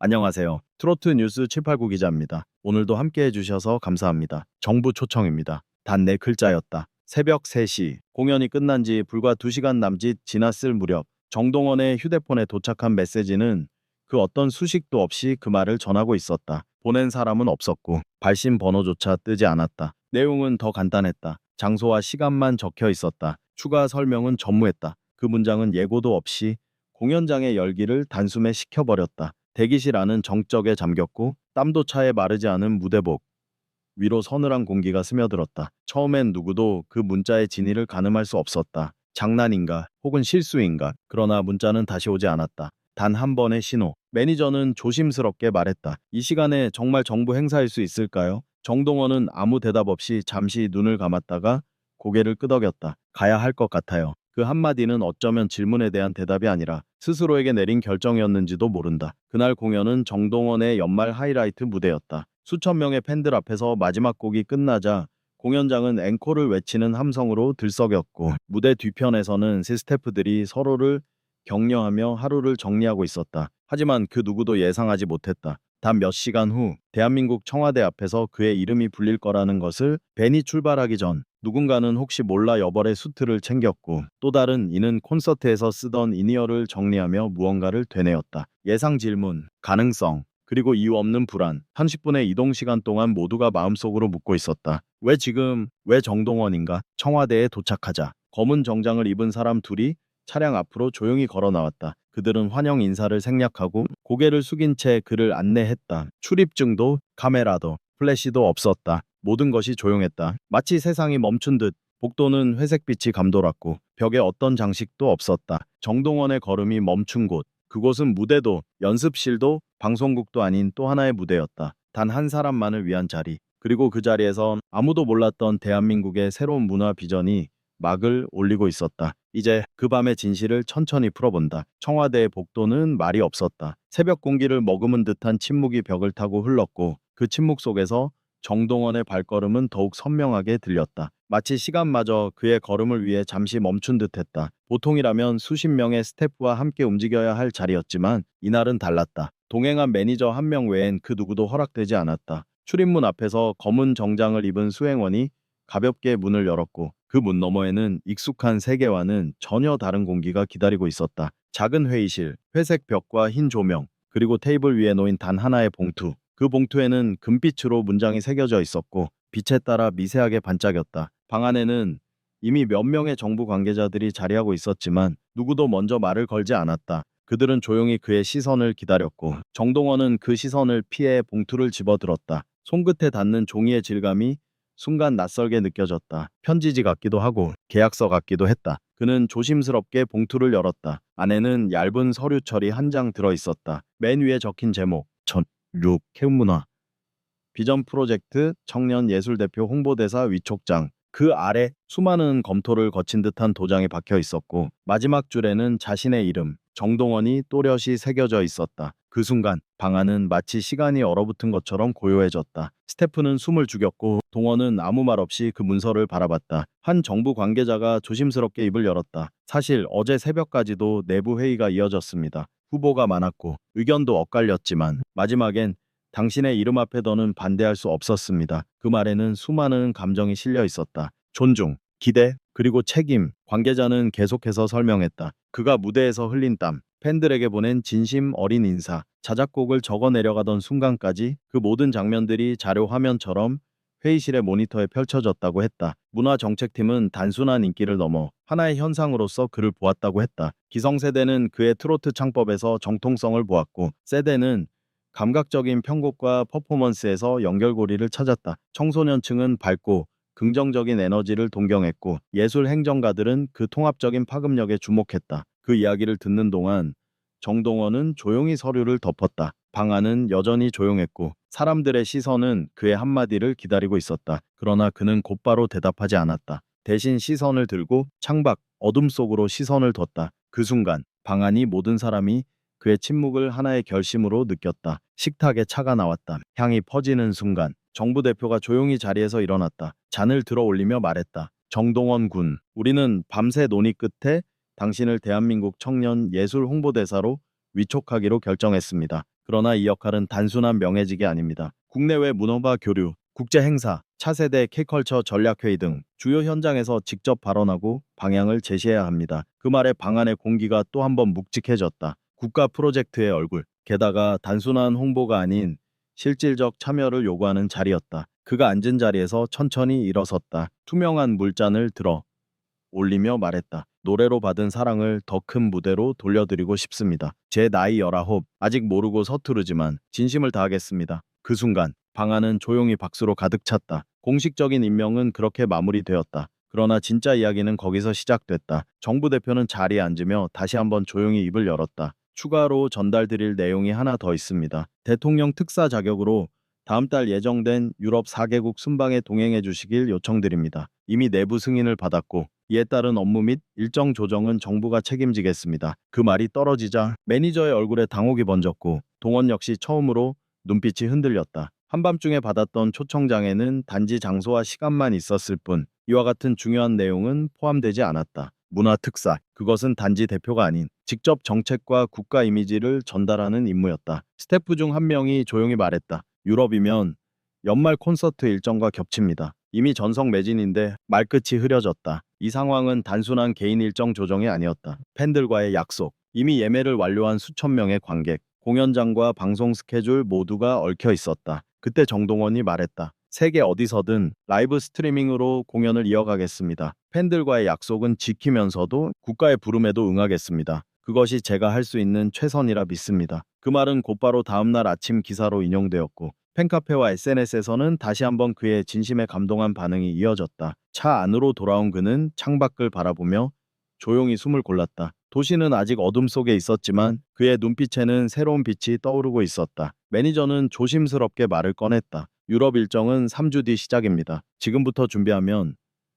안녕하세요. 트로트 뉴스 789 기자입니다. 오늘도 함께 해주셔서 감사합니다. 정부 초청입니다. 단 네 글자였다. 새벽 3시 공연이 끝난 지 불과 2시간 남짓 지났을 무렵 정동원의 휴대폰에 도착한 메시지는 그 어떤 수식도 없이 그 말을 전하고 있었다. 보낸 사람은 없었고 발신 번호조차 뜨지 않았다. 내용은 더 간단했다. 장소와 시간만 적혀 있었다. 추가 설명은 전무했다. 그 문장은 예고도 없이 공연장의 열기를 단숨에 식혀버렸다. 대기실 안은 정적에 잠겼고 땀도 차에 마르지 않은 무대복. 위로 서늘한 공기가 스며들었다. 처음엔 누구도 그 문자의 진위를 가늠할 수 없었다. 장난인가 혹은 실수인가. 그러나 문자는 다시 오지 않았다. 단 한 번의 신호. 매니저는 조심스럽게 말했다. 이 시간에 정말 정부 행사일 수 있을까요? 정동원은 아무 대답 없이 잠시 눈을 감았다가 고개를 끄덕였다. 가야 할 것 같아요. 그 한마디는 어쩌면 질문에 대한 대답이 아니라 스스로에게 내린 결정이었는지도 모른다. 그날 공연은 정동원의 연말 하이라이트 무대였다. 수천 명의 팬들 앞에서 마지막 곡이 끝나자 공연장은 앵콜을 외치는 함성으로 들썩였고 무대 뒤편에서는 새 스태프들이 서로를 격려하며 하루를 정리하고 있었다. 하지만 그 누구도 예상하지 못했다. 단 몇 시간 후 대한민국 청와대 앞에서 그의 이름이 불릴 거라는 것을 벤이 출발하기 전 누군가는 혹시 몰라 여벌의 수트를 챙겼고 또 다른 이는 콘서트에서 쓰던 이니어를 정리하며 무언가를 되뇌었다. 예상 질문, 가능성, 그리고 이유 없는 불안. 30분의 이동 시간 동안 모두가 마음속으로 묻고 있었다. 왜 지금, 왜 정동원인가? 청와대에 도착하자. 검은 정장을 입은 사람 둘이 차량 앞으로 조용히 걸어 나왔다. 그들은 환영 인사를 생략하고 고개를 숙인 채 그를 안내했다. 출입증도 카메라도 플래시도 없었다. 모든 것이 조용했다. 마치 세상이 멈춘 듯 복도는 회색빛이 감돌았고 벽에 어떤 장식도 없었다. 정동원의 걸음이 멈춘 곳. 그곳은 무대도 연습실도 방송국도 아닌 또 하나의 무대였다. 단 한 사람만을 위한 자리. 그리고 그 자리에선 아무도 몰랐던 대한민국의 새로운 문화 비전이 막을 올리고 있었다. 이제 그 밤의 진실을 천천히 풀어본다. 청와대의 복도는 말이 없었다. 새벽 공기를 머금은 듯한 침묵이 벽을 타고 흘렀고 그 침묵 속에서 정동원의 발걸음은 더욱 선명하게 들렸다. 마치 시간마저 그의 걸음을 위해 잠시 멈춘 듯했다. 보통이라면 수십 명의 스태프와 함께 움직여야 할 자리였지만 이날은 달랐다. 동행한 매니저 한 명 외엔 그 누구도 허락되지 않았다. 출입문 앞에서 검은 정장을 입은 수행원이 가볍게 문을 열었고 그 문 너머에는 익숙한 세계와는 전혀 다른 공기가 기다리고 있었다. 작은 회의실, 회색 벽과 흰 조명, 그리고 테이블 위에 놓인 단 하나의 봉투. 그 봉투에는 금빛으로 문장이 새겨져 있었고 빛에 따라 미세하게 반짝였다. 방 안에는 이미 몇 명의 정부 관계자들이 자리하고 있었지만 누구도 먼저 말을 걸지 않았다. 그들은 조용히 그의 시선을 기다렸고 정동원은 그 시선을 피해 봉투를 집어들었다. 손끝에 닿는 종이의 질감이 순간 낯설게 느껴졌다. 편지지 같기도 하고 계약서 같기도 했다. 그는 조심스럽게 봉투를 열었다. 안에는 얇은 서류 철이 한 장 들어 있었다. 맨 위에 적힌 제목 전 륙 해운문화 비전 프로젝트 청년 예술대표 홍보대사 위촉장 그 아래 수많은 검토를 거친 듯한 도장이 박혀 있었고 마지막 줄에는 자신의 이름 정동원이 또렷이 새겨져 있었다. 그 순간 방 안은 마치 시간이 얼어붙은 것처럼 고요해졌다. 스태프는 숨을 죽였고 동원은 아무 말 없이 그 문서를 바라봤다. 한 정부 관계자가 조심스럽게 입을 열었다. 사실 어제 새벽까지도 내부 회의가 이어졌습니다. 후보가 많았고 의견도 엇갈렸지만 마지막엔 당신의 이름 앞에 더는 반대할 수 없었습니다. 그 말에는 수많은 감정이 실려 있었다. 존중, 기대, 그리고 책임. 관계자는 계속해서 설명했다. 그가 무대에서 흘린 땀, 팬들에게 보낸 진심 어린 인사, 자작곡을 적어 내려가던 순간까지 그 모든 장면들이 자료 화면처럼 회의실의 모니터에 펼쳐졌다고 했다. 문화정책팀은 단순한 인기를 넘어 하나의 현상으로서 그를 보았다고 했다. 기성세대는 그의 트로트 창법에서 정통성을 보았고 세대는 감각적인 편곡과 퍼포먼스에서 연결고리를 찾았다. 청소년층은 밝고 긍정적인 에너지를 동경했고 예술 행정가들은 그 통합적인 파급력에 주목했다. 그 이야기를 듣는 동안 정동원은 조용히 서류를 덮었다. 방 안은 여전히 조용했고 사람들의 시선은 그의 한마디를 기다리고 있었다. 그러나 그는 곧바로 대답하지 않았다. 대신 시선을 들고 창밖 어둠 속으로 시선을 뒀다. 그 순간 방 안이 모든 사람이 그의 침묵을 하나의 결심으로 느꼈다. 식탁에 차가 나왔다. 향이 퍼지는 순간 정부 대표가 조용히 자리에서 일어났다. 잔을 들어 올리며 말했다. 정동원 군, 우리는 밤새 논의 끝에 당신을 대한민국 청년 예술 홍보대사로 위촉하기로 결정했습니다. 그러나 이 역할은 단순한 명예직이 아닙니다. 국내외 문화와 교류, 국제 행사, 차세대 K컬처 전략회의 등 주요 현장에서 직접 발언하고 방향을 제시해야 합니다. 그 말에 방안의 공기가 또 한 번 묵직해졌다. 국가 프로젝트의 얼굴. 게다가 단순한 홍보가 아닌 실질적 참여를 요구하는 자리였다. 그가 앉은 자리에서 천천히 일어섰다. 투명한 물잔을 들어 올리며 말했다. 노래로 받은 사랑을 더 큰 무대로 돌려드리고 싶습니다. 제 나이 19, 아직 모르고 서투르지만 진심을 다하겠습니다. 그 순간 방 안은 조용히 박수로 가득 찼다. 공식적인 임명은 그렇게 마무리되었다. 그러나 진짜 이야기는 거기서 시작됐다. 정부 대표는 자리에 앉으며 다시 한번 조용히 입을 열었다. 추가로 전달드릴 내용이 하나 더 있습니다. 대통령 특사 자격으로 다음 달 예정된 유럽 4개국 순방에 동행해 주시길 요청드립니다. 이미 내부 승인을 받았고 이에 따른 업무 및 일정 조정은 정부가 책임지겠습니다. 그 말이 떨어지자 매니저의 얼굴에 당혹이 번졌고 동원 역시 처음으로 눈빛이 흔들렸다. 한밤중에 받았던 초청장에는 단지 장소와 시간만 있었을 뿐 이와 같은 중요한 내용은 포함되지 않았다. 문화 특사, 그것은 단지 대표가 아닌 직접 정책과 국가 이미지를 전달하는 임무였다. 스태프 중 한 명이 조용히 말했다. 유럽이면 연말 콘서트 일정과 겹칩니다. 이미 전성 매진인데 말끝이 흐려졌다. 이 상황은 단순한 개인 일정 조정이 아니었다. 팬들과의 약속, 이미 예매를 완료한 수천 명의 관객, 공연장과 방송 스케줄 모두가 얽혀 있었다. 그때 정동원이 말했다. 세계 어디서든 라이브 스트리밍으로 공연을 이어가겠습니다. 팬들과의 약속은 지키면서도 국가의 부름에도 응하겠습니다. 그것이 제가 할 수 있는 최선이라 믿습니다. 그 말은 곧바로 다음날 아침 기사로 인용되었고 팬카페와 SNS에서는 다시 한번 그의 진심에 감동한 반응이 이어졌다. 차 안으로 돌아온 그는 창밖을 바라보며 조용히 숨을 골랐다. 도시는 아직 어둠 속에 있었지만 그의 눈빛에는 새로운 빛이 떠오르고 있었다. 매니저는 조심스럽게 말을 꺼냈다. 유럽 일정은 3주 뒤 시작입니다. 지금부터 준비하면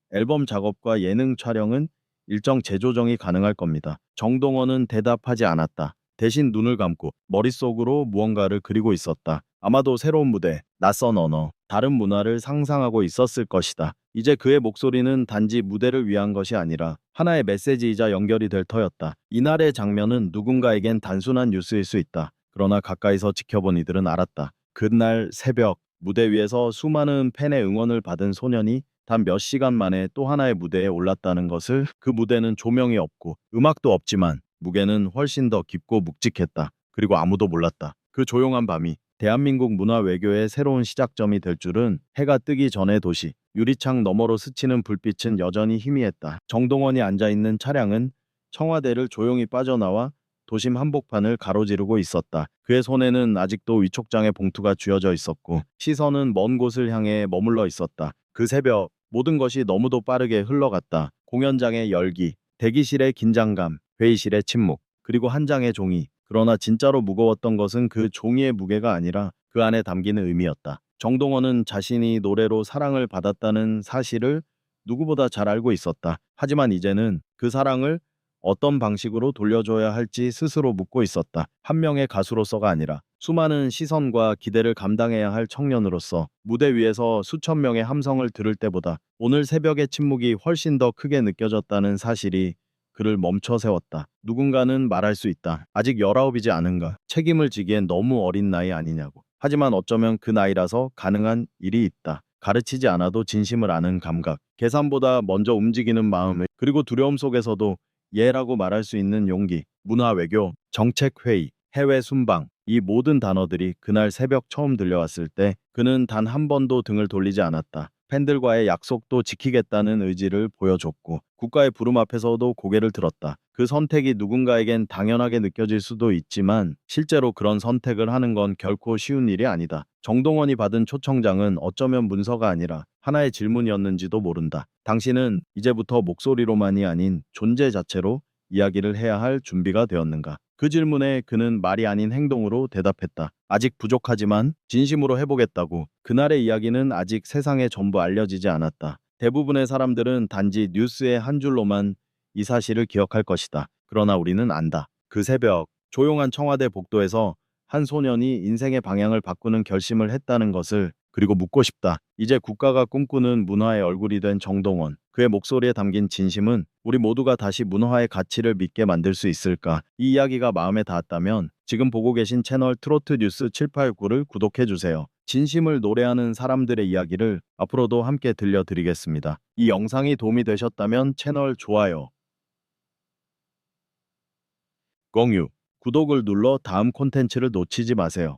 앨범 작업과 예능 촬영은 일정 재조정이 가능할 겁니다. 정동원은 대답하지 않았다. 대신 눈을 감고 머릿속으로 무언가를 그리고 있었다. 아마도 새로운 무대, 낯선 언어, 다른 문화를 상상하고 있었을 것이다. 이제 그의 목소리는 단지 무대를 위한 것이 아니라 하나의 메시지이자 연결이 될 터였다. 이날의 장면은 누군가에겐 단순한 뉴스일 수 있다. 그러나 가까이서 지켜본 이들은 알았다. 그날 새벽 무대 위에서 수많은 팬의 응원을 받은 소년이 단 몇 시간 만에 또 하나의 무대에 올랐다는 것을 그 무대는 조명이 없고 음악도 없지만 무게는 훨씬 더 깊고 묵직했다. 그리고 아무도 몰랐다. 그 조용한 밤이 대한민국 문화 외교의 새로운 시작점이 될 줄은 해가 뜨기 전의 도시 유리창 너머로 스치는 불빛은 여전히 희미했다. 정동원이 앉아있는 차량은 청와대를 조용히 빠져나와 도심 한복판을 가로지르고 있었다. 그의 손에는 아직도 위촉장의 봉투가 쥐어져 있었고 시선은 먼 곳을 향해 머물러 있었다. 그 새벽 모든 것이 너무도 빠르게 흘러갔다. 공연장의 열기, 대기실의 긴장감, 회의실의 침묵, 그리고 한 장의 종이. 그러나 진짜로 무거웠던 것은 그 종이의 무게가 아니라 그 안에 담기는 의미였다. 정동원은 자신이 노래로 사랑을 받았다는 사실을 누구보다 잘 알고 있었다. 하지만 이제는 그 사랑을 어떤 방식으로 돌려줘야 할지 스스로 묻고 있었다. 한 명의 가수로서가 아니라 수많은 시선과 기대를 감당해야 할 청년으로서 무대 위에서 수천 명의 함성을 들을 때보다 오늘 새벽의 침묵이 훨씬 더 크게 느껴졌다는 사실이 그를 멈춰 세웠다. 누군가는 말할 수 있다. 아직 19이지 않은가. 책임을 지기엔 너무 어린 나이 아니냐고. 하지만 어쩌면 그 나이라서 가능한 일이 있다. 가르치지 않아도 진심을 아는 감각. 계산보다 먼저 움직이는 마음을 그리고 두려움 속에서도 예라고 말할 수 있는 용기, 문화 외교, 정책 회의, 해외 순방, 이 모든 단어들이 그날 새벽 처음 들려왔을 때 그는 단 한 번도 등을 돌리지 않았다. 팬들과의 약속도 지키겠다는 의지를 보여줬고 국가의 부름 앞에서도 고개를 들었다. 그 선택이 누군가에겐 당연하게 느껴질 수도 있지만 실제로 그런 선택을 하는 건 결코 쉬운 일이 아니다. 정동원이 받은 초청장은 어쩌면 문서가 아니라 하나의 질문이었는지도 모른다. 당신은 이제부터 목소리로만이 아닌 존재 자체로 이야기를 해야 할 준비가 되었는가? 그 질문에 그는 말이 아닌 행동으로 대답했다. 아직 부족하지만 진심으로 해보겠다고. 그날의 이야기는 아직 세상에 전부 알려지지 않았다. 대부분의 사람들은 단지 뉴스의 한 줄로만 이 사실을 기억할 것이다. 그러나 우리는 안다. 그 새벽 조용한 청와대 복도에서 한 소년이 인생의 방향을 바꾸는 결심을 했다는 것을 그리고 묻고 싶다. 이제 국가가 꿈꾸는 문화의 얼굴이 된 정동원. 그의 목소리에 담긴 진심은 우리 모두가 다시 문화의 가치를 믿게 만들 수 있을까? 이 이야기가 마음에 닿았다면 지금 보고 계신 채널 트로트 뉴스 789를 구독해 주세요. 진심을 노래하는 사람들의 이야기를 앞으로도 함께 들려드리겠습니다. 이 영상이 도움이 되셨다면 채널 좋아요, 공유, 구독을 눌러 다음 콘텐츠를 놓치지 마세요.